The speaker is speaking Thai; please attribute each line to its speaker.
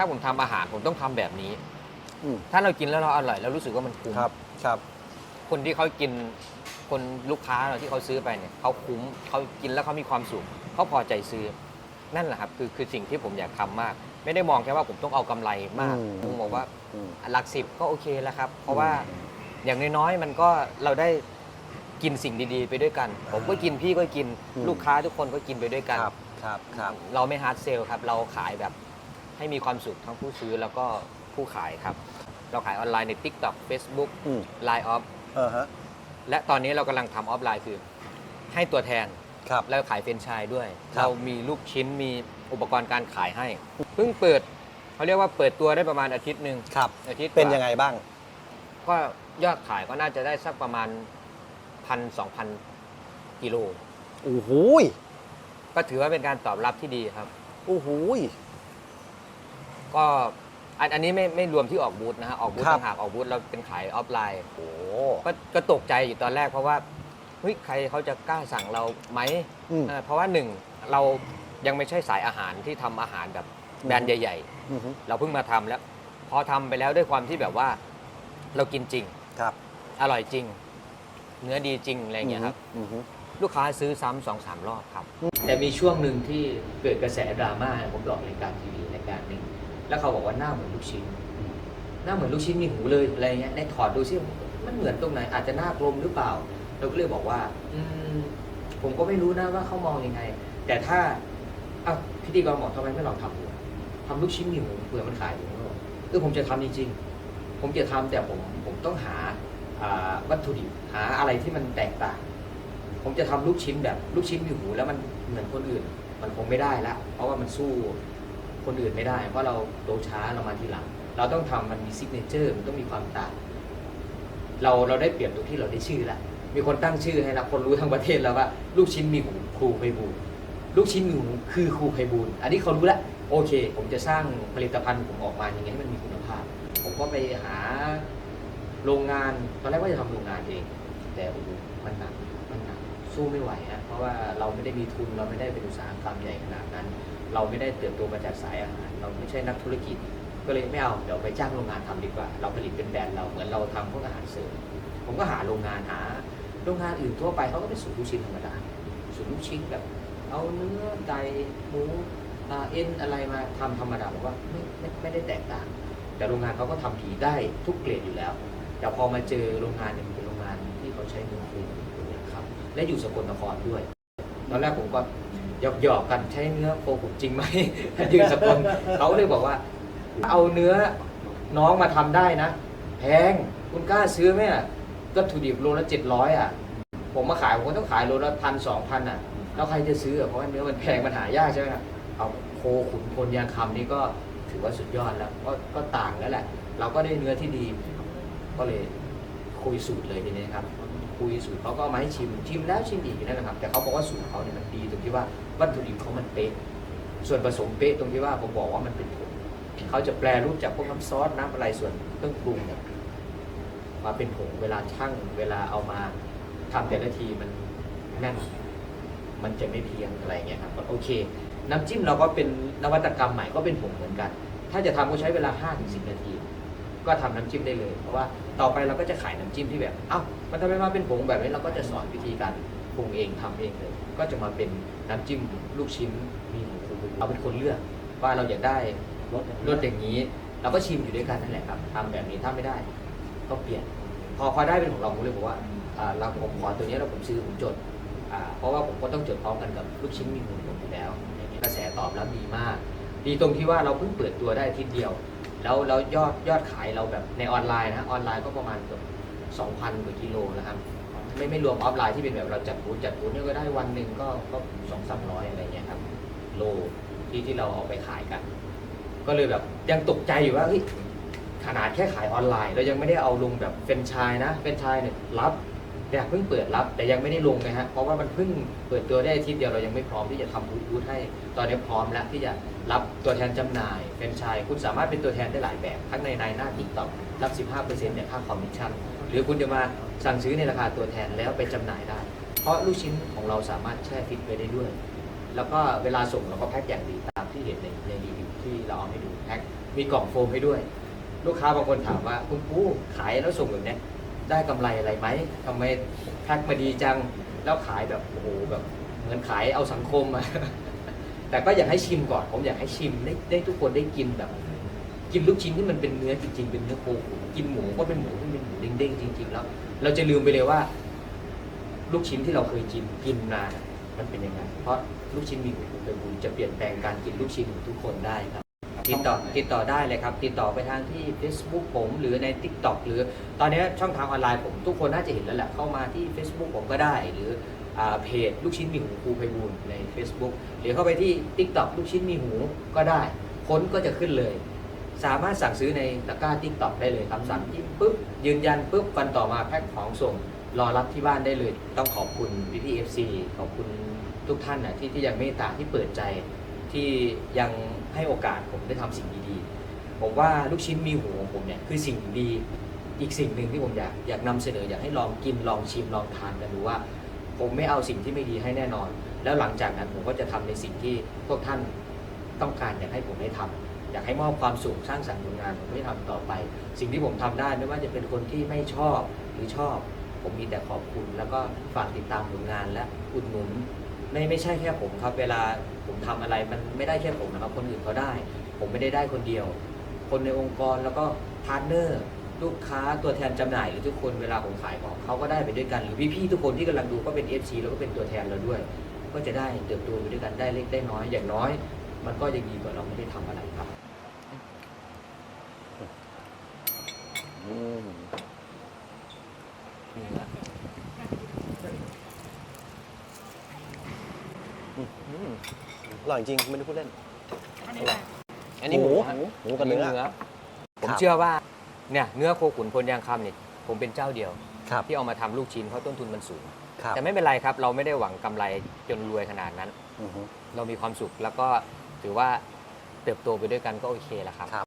Speaker 1: ถ้าผมทำอาหารผมต้องทำแบบนี้
Speaker 2: อืม
Speaker 1: ถ้าเรากินแล้วเราอร่อยแล้วรู้สึกว่ามันคุ้ม
Speaker 2: ครับครับ
Speaker 1: คนที่เขากินคนลูกค้าเราที่เขาซื้อไปเนี่ยเขาคุ้มเขากินแล้วเขามีความสุขเขาพอใจซื้อ นั่นแหละครับคือคือสิ่งที่ผมอยากทำมาก ไม่ได้มองแค่ว่าผมต้องเอากำไรมาก
Speaker 2: อืม
Speaker 1: ผมบอกว่า
Speaker 2: อืม
Speaker 1: หลักสิบก็โอเคแล้วครับ เพราะว่า
Speaker 2: อืม
Speaker 1: อย่างน้อยๆ มันก็เราได้กินสิ่งดีๆ ไปด้วยกัน ผมก็กินพี่ก็กิน
Speaker 2: อืม
Speaker 1: ลูกค้าทุกคนก็กินไปด้วยกัน
Speaker 2: ครับครับครับ
Speaker 1: เราไม่ฮาร์ดเซลครับ เราขายแบบ ให้มีความสุขทั้งผู้ซื้อแล้วก็ผู้ขายครับ เราขายออนไลน์ใน TikTok Facebook
Speaker 2: อืม
Speaker 1: Line Off
Speaker 2: เออฮะ
Speaker 1: และตอนนี้เรากำลังทำออฟไลน์คือ ให้ตัวแทน
Speaker 2: ครับ
Speaker 1: แล้วขายเฟรนไชส์ด้วย
Speaker 2: ครับ
Speaker 1: เรามีลูกชิ้นมีอุปกรณ์การขายให้ เพิ่งเปิดเขาเรียกว่าเปิดตัวได้ประมาณอาทิตย์หนึ่ง
Speaker 2: ครับ
Speaker 1: อาทิตย์
Speaker 2: เป็น
Speaker 1: กว่า
Speaker 2: ยังไงบ้าง
Speaker 1: ก็ยอดขายก็น่าจะได้สักประมาณพันสองพันกิโล
Speaker 2: โอ้โหย
Speaker 1: ก็ถือว่าเป็นการตอบรับที่ดีครับ
Speaker 2: โอ้โหย
Speaker 1: ก็อันอันนี้ไม่ไม่รวมที่ออกบูธนะฮะออกบูธ
Speaker 2: ครับ
Speaker 1: ต่างหากออกบูธเราเป็นขายออฟไลน์
Speaker 2: โอ้
Speaker 1: ก็ก็ตกใจอยู่ตอนแรกเพราะว่าเฮ้ยใครเขาจะกล้าสั่งเราไหม
Speaker 2: อืม
Speaker 1: เออเพราะว่าหนึ่งเรายังไม่ใช่สายอาหารที่ทำอาหารแบบแบรนด์ใหญ่
Speaker 2: อือฮึ
Speaker 1: ๆ เราเพิ่งมาทำแล้ว พอทำไปแล้วด้วยความที่แบบว่าเรากินจริง
Speaker 2: ครับ
Speaker 1: อร่อยจริง เนื้อดีจริงอะไรอย่างเงี้ยครับ
Speaker 2: อือฮึ
Speaker 1: ลูกค้าซื้อซ้ำสองสามรอบครับ แต่มีช่วงหนึ่งที่เกิดกระแสดราม่าผมบอกรายการทีวีรายการหนึ่ง แล้วเขาบอกว่าหน้าเหมือนลูกชิ้น หน้าเหมือนลูกชิ้นมีหูเลยอะไรเงี้ยในถอดดูซิมันเหมือนตรงไหนอาจจะหน้ากลมหรือเปล่า เราก็เลยบอกว่า อืมผมก็ไม่รู้นะว่าเขามองยังไง แต่ถ้าอ้าวพิธีกรบอกทำไมไม่ลองทำดูทำลูกชิ้นมีหูเผื่อมันขายอยู่ข้างนอกเออผมจะทำจริงๆผมจะทำแต่ผมผมต้องหาอ่าวัตถุดิบหาอะไรที่มันแตกต่าง ผมจะทำลูกชิ้นแบบ ลูกชิ้นมีหูแล้วมันเหมือนคนอื่น มันคงไม่ได้ละเพราะว่ามันสู้ คนอื่นไม่ได้ เพราะเราโตช้าเรามาทีหลัง เราต้องทำมันมีซิกเนเจอร์มันต้องมีความต่างเราเราได้เปรียบตรงที่เราได้ชื่อละมีคนตั้งชื่อให้ละคนรู้ทั้งประเทศแล้วว่า ลูกชิ้นมีหูครูไพบูลลูกชิ้นมีหูคือครูไพบูลอันนี้เขารู้ละโอเค ผมจะสร้างผลิตภัณฑ์ผมออกมาอย่างไงให้มันมีคุณภาพ ผมก็ไปหาโรงงานตอนแรกว่าจะทำโรงงานเอง แต่มันหนัก สู้ไม่ไหวฮะเพราะว่าเราไม่ได้มีทุนเราไม่ได้เป็นอุตสาหกรรมใหญ่ขนาดนั้น เราไม่ได้เติบโตมาจากสายอาหารเราไม่ใช่นักธุรกิจ ก็เลยไม่เอาเดี๋ยวไปจ้างโรงงานทำดีกว่า เราผลิตเป็นแบรนด์เราเหมือนเราทำพวกอาหารเสริมผมก็หาโรงงานหาโรงงานอื่นทั่วไปเขาก็เป็นสูตรลูกชิ้นธรรมดาสูตรลูกชิ้นแบบ เอาเนื้อไก่หมูเอ็นอะไรมาทำธรรมดาผมว่าไม่ไม่ไม่ได้แตกต่าง แต่โรงงานเขาก็ทำดีได้ทุกเกรดอยู่แล้ว แต่พอมาเจอโรงงานหนึ่งเป็นโรงงานที่เขาใช้เนื้อคูครับ และอยู่สกลนครด้วย ตอนแรกผมก็หยอกหยอกๆกันใช้เนื้อโคขุนจริงไหม ยืนสกลเขาเลยบอกว่า เอาเนื้อน้องมาทำได้นะแพงคุณกล้าซื้อไหมอะก็ถุดิบโลละเจ็ดร้อยอะ ผมมาขายผมก็ต้องขายโลละพันสองพันอะแล้วใครจะซื้อเพราะว่าเนื้อมันแพงมันหายากใช่ไหมครับเอาโคขุนพลยางคำนี่ก็ถือว่าสุดยอดแล้วก็ก็ต่างแล้วแหละ เราก็ได้เนื้อที่ดี ก็เลยคุยสูตรเลยทีนี้ครับ คุยสูตรเขาก็มาให้ชิมชิมแล้วชิมอีกนั่นแหละครับ แต่เขาบอกว่าสูตรเขาเนี่ยมันดีตรงที่ว่าวัตถุดิบเขามันเป๊ะส่วนผสมเป๊ะตรงที่ว่าผมบอกว่ามันเป็นผงเขาจะแปลรูปจากพวกน้ำซอสน้ำอะไรส่วนเครื่องปรุงเนี่ยมาเป็นผงเวลาชั่งเวลาเอามาทำแต่ละทีมันแน่นมันจะไม่เพียงอะไรเงี้ยครับก็โอเค น้ำจิ้มเราก็เป็นนวัตกรรมใหม่ก็เป็นผงเหมือนกัน ถ้าจะทำก็ใช้เวลา5-10นาที ก็ทำน้ำจิ้มได้เลย เพราะว่าต่อไปเราก็จะขายน้ำจิ้มที่แบบเอ้ามันทำไมมาเป็นผงแบบนี้เราก็จะสอนวิธีการปรุงเองทำเองเลย ก็จะมาเป็นน้ำจิ้มลูกชิ้นมีหมูคูเราเป็นคนเลือก ว่าเราอยากได้รสรสอย่างนี้ เราก็ชิมอยู่ด้วยกันนั่นแหละครับทำแบบนี้ถ้าไม่ได้ ก็เปลี่ยน พอพอได้เป็นของเราผมเลยบอกว่าเราผมขอตัวนี้แล้วผมซื้อผมจดเพราะว่าผมก็ต้องจดพร้อมกันกับลูกชิ้นมีหมูผมอยู่แล้วอย่างนี้กระแสตอบรับดีมาก ดีตรงที่ว่าเราเพิ่งเปิดตัวได้อาทิตย์เดียว แล้วแล้วยอดยอดขายเราแบบในออนไลน์นะออนไลน์ก็ประมาณเกือบ2,000กว่ากิโลนะครับไม่ไม่รวมออฟไลน์ที่เป็นแบบเราจัดบูธจัดบูธเนี่ยก็ได้วันหนึ่งก็ก็สองสามร้อยอะไรเงี้ยครับโลที่ที่เราเอาไปขายกัน ก็เลยแบบยังตกใจอยู่ว่าเฮ้ยขนาดแค่ขายออนไลน์ เรายังไม่ได้เอาลงแบบเฟรนไชส์นะเฟรนไชส์เนี่ยรับ แต่เพิ่งเปิดรับแต่ยังไม่ได้ลงนะฮะเพราะว่ามันเพิ่งเปิดตัวได้อาทิตย์เดียวเรายังไม่พร้อมที่จะทำบูธให้ ตอนนี้พร้อมแล้วที่จะรับตัวแทนจำหน่ายเฟรนไชส์คุณสามารถเป็นตัวแทนได้หลายแบบทั้งในในหน้าทิกตอกรับ 15%จากค่าคอมมิชชั่นหรือคุณจะมาสั่งซื้อในราคาตัวแทนแล้วไปจำหน่ายได้ เพราะลูกชิ้นของเราสามารถแช่ฟิตไว้ได้ด้วย แล้วก็เวลาส่งเราก็แพ็คอย่างดีตามที่เห็นในในรีวิวที่เราเอาให้ดูแพ็คมีกล่องโฟมให้ด้วย ลูกค้าบางคนถามว่าคุณปูขายแล้วส่งแบบเนี้ย ได้กำไรอะไรไหมทำไมแพ็คมาดีจังแล้วขายแบบโอ้โหแบบเหมือนขายเอาสังคมอะแต่ก็อยากให้ชิมก่อน ผมอยากให้ชิมได้ได้ทุกคนได้กินแบบ กินลูกชิ้นที่มันเป็นเนื้อจริงๆเป็นเนื้อโคกินหมูก็เป็นหมูที่เป็นหมูเด้งๆจริง ๆ แล้ว เราจะลืมไปเลยว่า ลูกชิ้นที่เราเคยกินกินมานมันเป็นยังไงเพราะลูกชิ้นมีหมูเป็นบุญจะเปลี่ยนแปลงการกินลูกชิ้นของทุกคนได้ครับ ติดต่อติดต่อได้เลยครับ ติดต่อไปทางที่ Facebook ผมหรือใน TikTok หรือตอนนี้ช่องทางออนไลน์ผมทุกคนน่าจะเห็นแล้วแหละเข้ามาที่ Facebook ผมก็ได้ หรืออ่าเพจลูกชิ้นมีหูครูไพบูลย์ใน Facebook หรือเข้าไปที่ TikTok ลูกชิ้นมีหูก็ได้ค้นก็จะขึ้นเลย สามารถสั่งซื้อในตะกร้า TikTok ได้เลยครับสั่งจิ้มปุ๊บยืนยันปุ๊บวันต่อมาแพ็คของส่งรอรับที่บ้านได้เลย ต้องขอบคุณพี่พีเอฟซีขอบคุณทุกท่านนะที่ที่ยังเมตตาที่เปิดใจ ที่ยังให้โอกาสผมได้ทำสิ่งดีๆ ผมว่าลูกชิ้นมีหูของผมเนี่ยคือสิ่งดีอีกสิ่งหนึ่งที่ผมอยากอยากนำเสนออยากให้ลองกินลองชิมลองทานกันดูว่า ผมไม่เอาสิ่งที่ไม่ดีให้แน่นอน แล้วหลังจากนั้นผมก็จะทำในสิ่งที่พวกท่านต้องการอยากให้ผมได้ทำอยากให้มอบความสุขสร้างสรรค์ผลงานผมไม่ทำต่อไป สิ่งที่ผมทำได้ไม่ว่าจะเป็นคนที่ไม่ชอบหรือชอบ ผมมีแต่ขอบคุณ แล้วก็ฝากติดตามผลงานและอุดหนุนไม่ไม่ใช่แค่ผมครับ เวลาผมทำอะไรมันไม่ได้แค่ผมนะครับคนอื่นเขาได้ ผมไม่ได้ได้คนเดียว คนในองค์กรแล้วก็พาร์ทเนอร์ลูกค้าตัวแทนจำหน่ายหรือทุกคนเวลาผมขายของเขาก็ได้ไปด้วยกันหรือพี่ๆทุกคนที่กำลังดูก็เป็น FC แล้วก็เป็นตัวแทนเราด้วย ก็จะได้เติบโตไปด้วยกันได้เล็กได้น้อยอย่างน้อย มันก็ยังดีกว่าเราไม่ได้ทำอะไรครับ
Speaker 2: อืม
Speaker 1: นี่แหละ
Speaker 2: อืมอ ร่อยจริงไม่ได้พูดเล่น
Speaker 3: อันนี้อะไร
Speaker 1: อันนี้หมูฮะ
Speaker 2: หมูกับเนื้อ
Speaker 1: ผม
Speaker 2: ครับ
Speaker 1: เชื่อว่าเนี่ยเนื้อโคขุนพลยางคำเนี่ยผมเป็นเจ้าเดียว
Speaker 2: ครับ
Speaker 1: ที่เอามาทำลูกชิ้นเพราะต้นทุนมันสูง
Speaker 2: ครับ
Speaker 1: แต่ไม่เป็นไรครับ เราไม่ได้หวังกำไรจนรวยขนาดนั้น
Speaker 2: อือฮึ
Speaker 1: เรามีความสุขแล้วก็ถือว่าเติบโตไปด้วยกันก็โอเคแล้วครับ
Speaker 2: ครับ